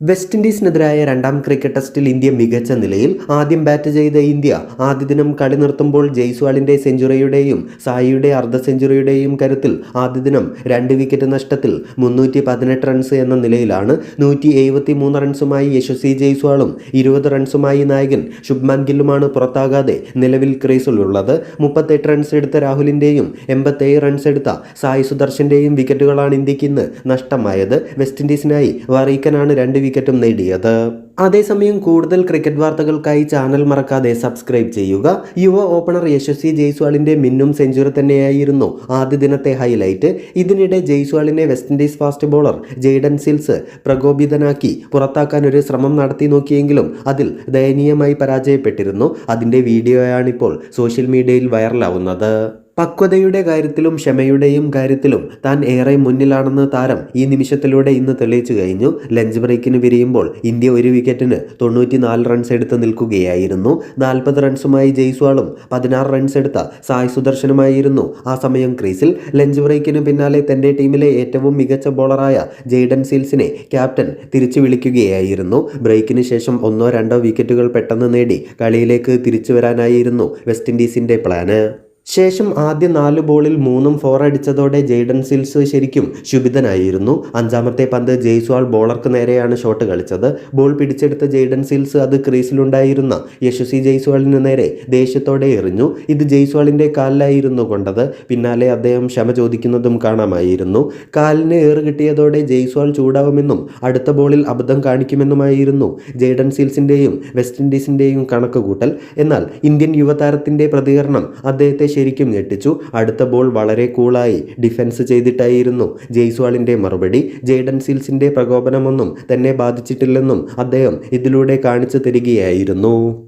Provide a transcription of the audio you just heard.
West ഇൻഡീസിനെതിരായ രണ്ടാം cricket ടെസ്റ്റിൽ India മികച്ച നിലയിൽ ആദ്യം ബാറ്റ് ചെയ്ത ഇന്ത്യ ആദ്യ ദിനം കളി നിർത്തുമ്പോൾ ജയ്സ്വാളിന്റെ സെഞ്ചുറിയുടെയും സായിയുടെ അർദ്ധ സെഞ്ചുറിയുടെയും കരുത്തിൽ ആദ്യ ദിനം രണ്ട് വിക്കറ്റ് നഷ്ടത്തിൽ മുന്നൂറ്റി പതിനെട്ട് റൺസ് എന്ന നിലയിലാണ് നൂറ്റി എഴുപത്തി മൂന്ന് റൺസുമായി യശസ്വി ജയ്സ്വാളും ഇരുപത് റൺസുമായി നായകൻ ശുഭ്മാൻ ഗില്ലുമാണ് പുറത്താകാതെ നിലവിൽ ക്രീസിലുള്ളത് മുപ്പത്തെട്ട് റൺസ് എടുത്ത രാഹുലിന്റെയും എൺപത്തേഴ് റൺസ് എടുത്ത സായി സുദർശന്റെയും വിക്കറ്റുകളാണ് ഇന്ത്യയ്ക്ക് ഇന്ന് നഷ്ടമായത്. വെസ്റ്റ് ഇൻഡീസിനായി വറീക്കനാണ് രണ്ട് വിക്കറ്റും നേടിയത് അതേസമയം കൂടുതൽ ക്രിക്കറ്റ് വാർത്തകൾക്കായി ചാനൽ മറക്കാതെ സബ്സ്ക്രൈബ് ചെയ്യുക. യുവ ഓപ്പണർ യശസ്വി ജയ്സ്വാളിന്റെ മിന്നും സെഞ്ചുറി തന്നെയായിരുന്നു ആദ്യ ദിനത്തെ ഹൈലൈറ്റ്. ഇതിനിടെ ജയ്സ്വാളിനെ West Indies fast bowler Jayden Seales പ്രകോപിതനാക്കി പുറത്താക്കാൻ ഒരു ശ്രമം നടത്തി നോക്കിയെങ്കിലും അതിൽ ദയനീയമായി പരാജയപ്പെട്ടിരുന്നു. അതിന്റെ വീഡിയോയാണിപ്പോൾ സോഷ്യൽ മീഡിയയിൽ വൈറലാവുന്നത്. പക്വതയുടെ കാര്യത്തിലും ക്ഷമയുടെയും കാര്യത്തിലും താൻ ഏറെ മുന്നിലാണെന്ന് താരം ഈ നിമിഷത്തിലൂടെ ഇന്ന് തെളിയിച്ചു കഴിഞ്ഞു. ലഞ്ച് ബ്രേക്കിന് പിരിയുമ്പോൾ ഇന്ത്യ ഒരു വിക്കറ്റിന് തൊണ്ണൂറ്റിനാല് റൺസ് എടുത്ത് നിൽക്കുകയായിരുന്നു. നാൽപ്പത് റൺസുമായി ജയ്സ്വാളും പതിനാറ് റൺസ് എടുത്ത സായ് സുദർശനുമായിരുന്നു ആ സമയം ക്രീസിൽ. ലഞ്ച് ബ്രേക്കിന് പിന്നാലെ തന്റെ ടീമിലെ ഏറ്റവും മികച്ച ബോളറായ ജെയ്ഡൻ സീൽസിനെ ക്യാപ്റ്റൻ തിരിച്ചു വിളിക്കുകയായിരുന്നു. ബ്രേക്കിന് ശേഷം ഒന്നോ രണ്ടോ വിക്കറ്റുകൾ പെട്ടെന്ന് നേടി കളിയിലേക്ക് തിരിച്ചു വരാനായിരുന്നു വെസ്റ്റ് ഇൻഡീസിന്റെ പ്ലാന്. ശേഷം ആദ്യ നാല് ബോളിൽ മൂന്നും ഫോർ അടിച്ചതോടെ ജെയ്ഡൻ സിൽസ് ശരിക്കും ശുഭിതനായിരുന്നു. അഞ്ചാമത്തെ പന്ത് ജയ്സ്വാൾ ബോളർക്ക് നേരെയാണ് ഷോട്ട് കളിച്ചത്. ബോൾ പിടിച്ചെടുത്ത ജെയ്ഡൻ സിൽസ് അത് ക്രീസിലുണ്ടായിരുന്ന യശസ്വി ജയ്സ്വാളിന് നേരെ ദേഷ്യത്തോടെ എറിഞ്ഞു. ഇത് ജെയ്സ്വാളിന്റെ കാലിലായിരുന്നു കൊണ്ടത്. പിന്നാലെ അദ്ദേഹം ക്ഷമ ചോദിക്കുന്നതും കാണാമായിരുന്നു. കാലിന് ഏറ് കിട്ടിയതോടെ ജയ്സ്വാൾ ചൂടാവുമെന്നും അടുത്ത ബോളിൽ അബദ്ധം കാണിക്കുമെന്നുമായിരുന്നു ജെയ്ഡൻ സിൽസിന്റെയും വെസ്റ്റ് ഇൻഡീസിന്റെയും കണക്കുകൂട്ടൽ. എന്നാൽ ഇന്ത്യൻ യുവതാരത്തിന്റെ പ്രതികരണം അദ്ദേഹത്തെ ശരിക്കും ഞെട്ടിച്ചു. അടുത്ത ബോൾ വളരെ കൂളായി ഡിഫൻസ് ചെയ്തിട്ടായിരുന്നു ജയ്സ്വാളിന്റെ മറുപടി. ജെയ്ഡൻ സീൽസിന്റെ പ്രകോപനമൊന്നും തന്നെ ബാധിച്ചിട്ടില്ലെന്നും അദ്ദേഹം ഇതിലൂടെ കാണിച്ചു തരികയായിരുന്നു.